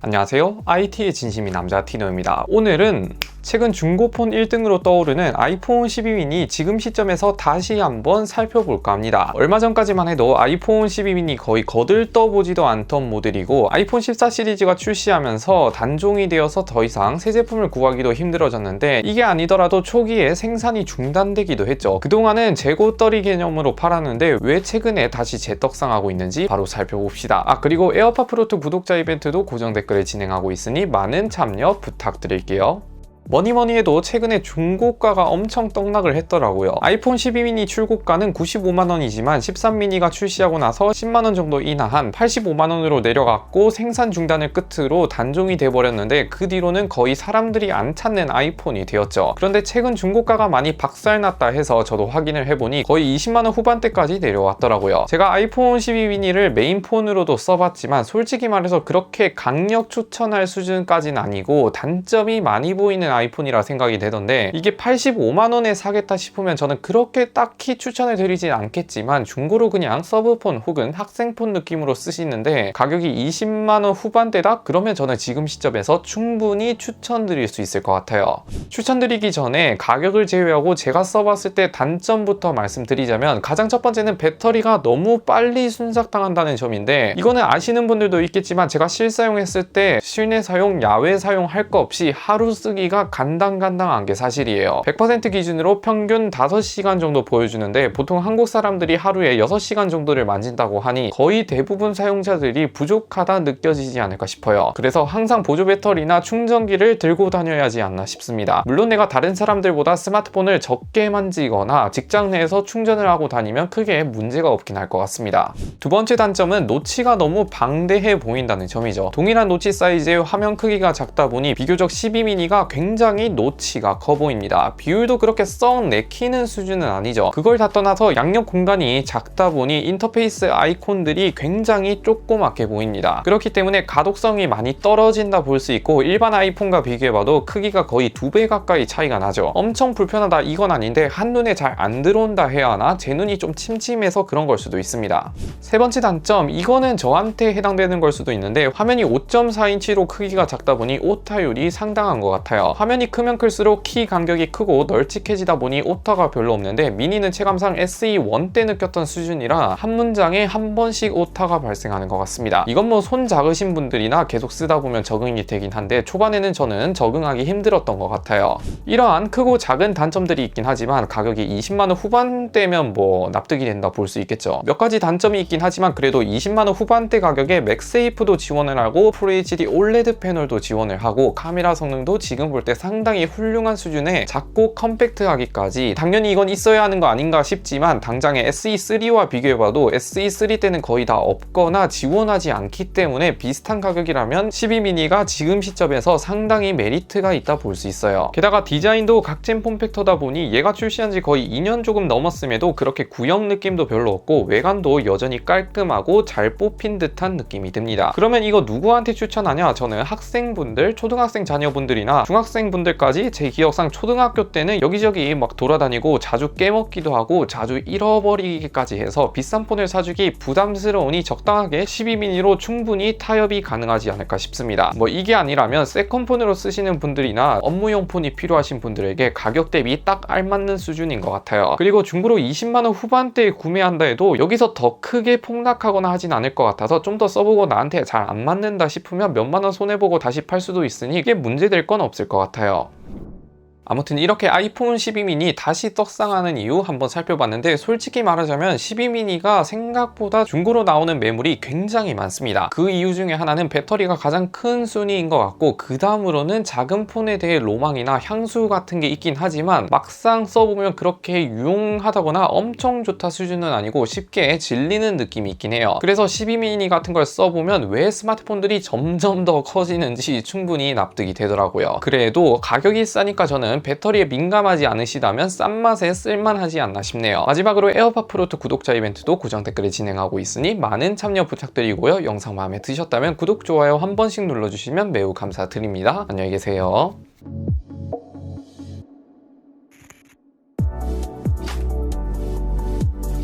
안녕하세요. IT의 진심인 남자 티노입니다. 오늘은 최근 중고폰 1등으로 떠오르는 아이폰 12 미니 지금 시점에서 다시 한번 살펴볼까 합니다. 얼마 전까지만 해도 아이폰 12 미니 거의 거들떠보지도 않던 모델이고 아이폰 14 시리즈가 출시하면서 단종이 되어서 더 이상 새 제품을 구하기도 힘들어졌는데 이게 아니더라도 초기에 생산이 중단되기도 했죠. 그동안은 재고 떨이 개념으로 팔았는데 왜 최근에 다시 재떡상하고 있는지 바로 살펴봅시다. 아 그리고 에어팟 프로2 구독자 이벤트도 고정 댓글에 진행하고 있으니 많은 참여 부탁드릴게요. 뭐니뭐니 해도 최근에 중고가가 엄청 떡락을 했더라고요. 아이폰 12 미니 출고가는 95만원이지만 13 미니가 출시하고 나서 10만원 정도 인하한 85만원으로 내려갔고 생산 중단을 끝으로 단종이 돼버렸는데 그 뒤로는 거의 사람들이 안 찾는 아이폰이 되었죠. 그런데 최근 중고가가 많이 박살났다 해서 저도 확인을 해보니 거의 20만원 후반대까지 내려왔더라고요. 제가 아이폰 12 미니를 메인폰으로도 써봤지만 솔직히 말해서 그렇게 강력 추천할 수준까지는 아니고 단점이 많이 보이는 아이폰 이라 생각이 되던데 이게 85만원에 사겠다 싶으면 저는 그렇게 딱히 추천을 드리진 않겠지만 중고로 그냥 서브폰 혹은 학생폰 느낌으로 쓰시는데 가격이 20만원 후반대다? 그러면 저는 지금 시점에서 충분히 추천드릴 수 있을 것 같아요. 추천드리기 전에 가격을 제외하고 제가 써봤을 때 단점부터 말씀드리자면 가장 첫 번째는 배터리가 너무 빨리 순삭당한다는 점인데 이거는 아시는 분들도 있겠지만 제가 실사용했을 때 실내 사용, 야외 사용 할 거 없이 하루 쓰기가 간당간당한 게 사실이에요. 100% 기준으로 평균 5시간 정도 보여주는데 보통 한국 사람들이 하루에 6시간 정도를 만진다고 하니 거의 대부분 사용자들이 부족하다 느껴지지 않을까 싶어요. 그래서 항상 보조 배터리나 충전기를 들고 다녀야지 않나 싶습니다. 물론 내가 다른 사람들보다 스마트폰을 적게 만지거나 직장 내에서 충전을 하고 다니면 크게 문제가 없긴 할 것 같습니다. 두 번째 단점은 노치가 너무 방대해 보인다는 점이죠. 동일한 노치 사이즈의 화면 크기가 작다 보니 비교적 12미니가 굉장히 노치가 커 보입니다. 비율도 그렇게 썩 내키는 수준은 아니죠. 그걸 다 떠나서 양옆 공간이 작다 보니 인터페이스 아이콘들이 굉장히 조그맣게 보입니다. 그렇기 때문에 가독성이 많이 떨어진다 볼 수 있고 일반 아이폰과 비교해봐도 크기가 거의 두 배 가까이 차이가 나죠. 엄청 불편하다 이건 아닌데 한눈에 잘 안 들어온다 해야 하나 제 눈이 좀 침침해서 그런 걸 수도 있습니다. 세 번째 단점 이거는 저한테 해당되는 걸 수도 있는데 화면이 5.4인치로 크기가 작다 보니 오타율이 상당한 것 같아요. 화면이 크면 클수록 키 간격이 크고 널찍해지다 보니 오타가 별로 없는데 미니는 체감상 SE1 때 느꼈던 수준이라 한 문장에 한 번씩 오타가 발생하는 것 같습니다. 이건 뭐 손 작으신 분들이나 계속 쓰다 보면 적응이 되긴 한데 초반에는 저는 적응하기 힘들었던 것 같아요. 이러한 크고 작은 단점들이 있긴 하지만 가격이 20만원 후반대면 뭐 납득이 된다 볼 수 있겠죠. 몇 가지 단점이 있긴 하지만 그래도 20만원 후반대 가격에 맥세이프도 지원을 하고 FHD OLED 패널도 지원을 하고 카메라 성능도 지금 볼때 상당히 훌륭한 수준의 작고 컴팩트하기까지 당연히 이건 있어야 하는 거 아닌가 싶지만 당장의 SE3와 비교해봐도 SE3 때는 거의 다 없거나 지원하지 않기 때문에 비슷한 가격이라면 12 미니가 지금 시점에서 상당히 메리트가 있다 볼 수 있어요. 게다가 디자인도 각진 폼팩터다 보니 얘가 출시한 지 거의 2년 조금 넘었음에도 그렇게 구형 느낌도 별로 없고 외관도 여전히 깔끔하고 잘 뽑힌 듯한 느낌이 듭니다. 그러면 이거 누구한테 추천하냐? 저는 학생분들, 초등학생 자녀분들이나 중학생 분들까지 제 기억상 초등학교 때는 여기저기 막 돌아다니고 자주 깨먹기도 하고 자주 잃어버리기까지 해서 비싼 폰을 사주기 부담스러우니 적당하게 12미니로 충분히 타협이 가능하지 않을까 싶습니다. 뭐 이게 아니라면 세컨폰으로 쓰시는 분들이나 업무용 폰이 필요하신 분들에게 가격 대비 딱 알맞는 수준인 것 같아요. 그리고 중고로 20만원 후반대에 구매한다 해도 여기서 더 크게 폭락하거나 하진 않을 것 같아서 좀 더 써보고 나한테 잘 안 맞는다 싶으면 몇만원 손해보고 다시 팔 수도 있으니 이게 문제될 건 없을 것 같아요. 아 무튼 이렇게 아이폰 12 미니 다시 떡상하는 이유 한번 살펴봤는데 솔직히 말하자면 12 미니가 생각보다 중고로 나오는 매물이 굉장히 많습니다. 그 이유 중에 하나는 배터리가 가장 큰 순위인 것 같고 그 다음으로는 작은 폰에 대해 로망이나 향수 같은 게 있긴 하지만 막상 써보면 그렇게 유용하다거나 엄청 좋다 수준은 아니고 쉽게 질리는 느낌이 있긴 해요. 그래서 12 미니 같은 걸 써보면 왜 스마트폰들이 점점 더 커지는지 충분히 납득이 되더라고요. 그래도 가격이 싸니까 저는 배터리에 민감하지 않으시다면 싼 맛에 쓸만하지 않나 싶네요. 마지막으로 에어팟 프로2 구독자 이벤트도 고정 댓글에 진행하고 있으니 많은 참여 부탁드리고요. 영상 마음에 드셨다면 구독, 좋아요 한 번씩 눌러주시면 매우 감사드립니다. 안녕히 계세요.